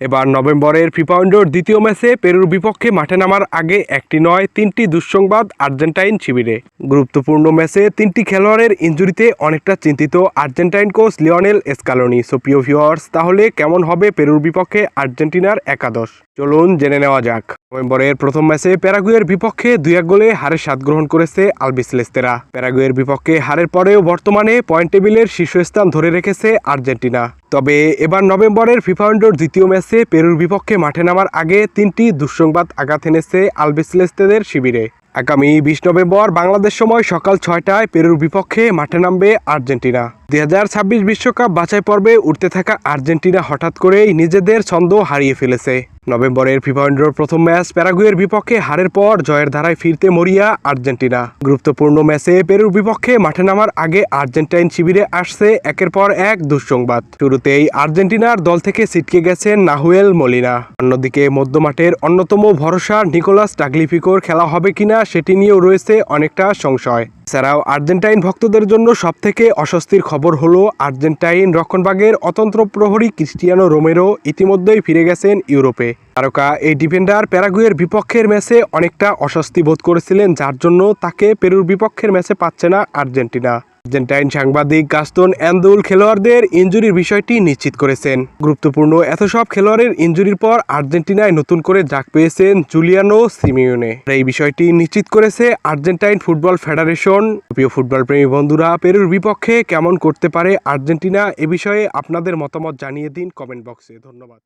এবার নভেম্বরের ফিফা উইন্ডোর দ্বিতীয় ম্যাচে পেরুর বিপক্ষে মাঠে নামার আগে একটি নয়, তিনটি দুঃসংবাদ আর্জেন্টাইন শিবিরে। গুরুত্বপূর্ণ ম্যাচে তিনটি খেলোয়াড়ের ইঞ্জুরিতে অনেকটা চিন্তিত আর্জেন্টাইন কোচ লিওনেল এসকালোনি। সোপিও ভিওয়ার্স তাহলে কেমন হবে পেরুর বিপক্ষে আর্জেন্টিনার একাদশ? চলুন জেনে নেওয়া যাক। নভেম্বরের প্রথম ম্যাচে প্যারাগুয়ের বিপক্ষে দুই এক গোলে হারের স্বাদ গ্রহণ করেছে আলবিসলেস্তেরা প্যারাগুয়ের বিপক্ষে হারের পরেও বর্তমানে পয়েন্ট টেবিলের শীর্ষস্থান ধরে রেখেছে আর্জেন্টিনা। তবে এবার নভেম্বরের ফিফা উইন্ডোর দ্বিতীয় ম্যাচে পেরুর বিপক্ষে মাঠে নামার আগে তিনটি দুঃসংবাদ আঘাত এনেছে আলবিসলেস্তেদের শিবিরে। আগামী বিশ নভেম্বর বাংলাদেশ সময় সকাল ছয়টায় পেরুর বিপক্ষে মাঠে নামবে আর্জেন্টিনা। দুই হাজার ছাব্বিশ বিশ্বকাপ বাছাই পর্বে উঠতে থাকা আর্জেন্টিনা হঠাৎ করেই নিজেদের ছন্দ হারিয়ে ফেলেছে। নভেম্বরের ফিফা প্রথম ম্যাচ প্যারাগুয়ের বিপক্ষে হারের পর জয়ের ধারায় ফিরতে মরিয়া আর্জেন্টিনা। গুরুত্বপূর্ণ ম্যাচে পেরুর বিপক্ষে মাঠে নামার আগে আর্জেন্টাইন শিবিরে আসছে একের পর এক দুঃসংবাদ। শুরুতেই আর্জেন্টিনার দল থেকে ছিটকে গেছেন নাহুয়েল মলিনা। অন্যদিকে মধ্যমাঠের অন্যতম ভরসা নিকোলাস টাগলিফিকোর খেলা হবে কিনা সেটি নিয়েও রয়েছে অনেকটা সংশয়। এছাড়াও আর্জেন্টাইন ভক্তদের জন্য সবথেকে অস্বস্তির খবর হলো আর্জেন্টাইন রক্ষণবাগের অতন্ত্র প্রহরী ক্রিস্টিয়ানো রোমেরো ইতিমধ্যেই ফিরে গেছেন ইউরোপে। তারকা, এই ডিফেন্ডার প্যারাগুয়ের বিপক্ষের ম্যাচে অনেকটা অস্বস্তি বোধ করেছিলেন, যার জন্য তাকে পেরুর বিপক্ষের ম্যাচে পাচ্ছে না আর্জেন্টিনা। আর্জেন্টাইন সাংবাদিক গাস্তন অ্যান্দুল খেলোয়াড়দের ইঞ্জুরির বিষয়টি নিশ্চিত করেছেন। গুরুত্বপূর্ণ এত সব খেলোয়াড়ের ইঞ্জুরির পর আর্জেন্টিনায় নতুন করে জাগ পেয়েছেন জুলিয়ানো সিমিওনে। আর এই বিষয়টি নিশ্চিত করেছে আর্জেন্টাইন ফুটবল ফেডারেশন। প্রিয় ফুটবল প্রেমী বন্ধুরা, পেরুর বিপক্ষে কেমন করতে পারে আর্জেন্টিনা, এ বিষয়ে আপনাদের মতামত জানিয়ে দিন কমেন্ট বক্সে। ধন্যবাদ।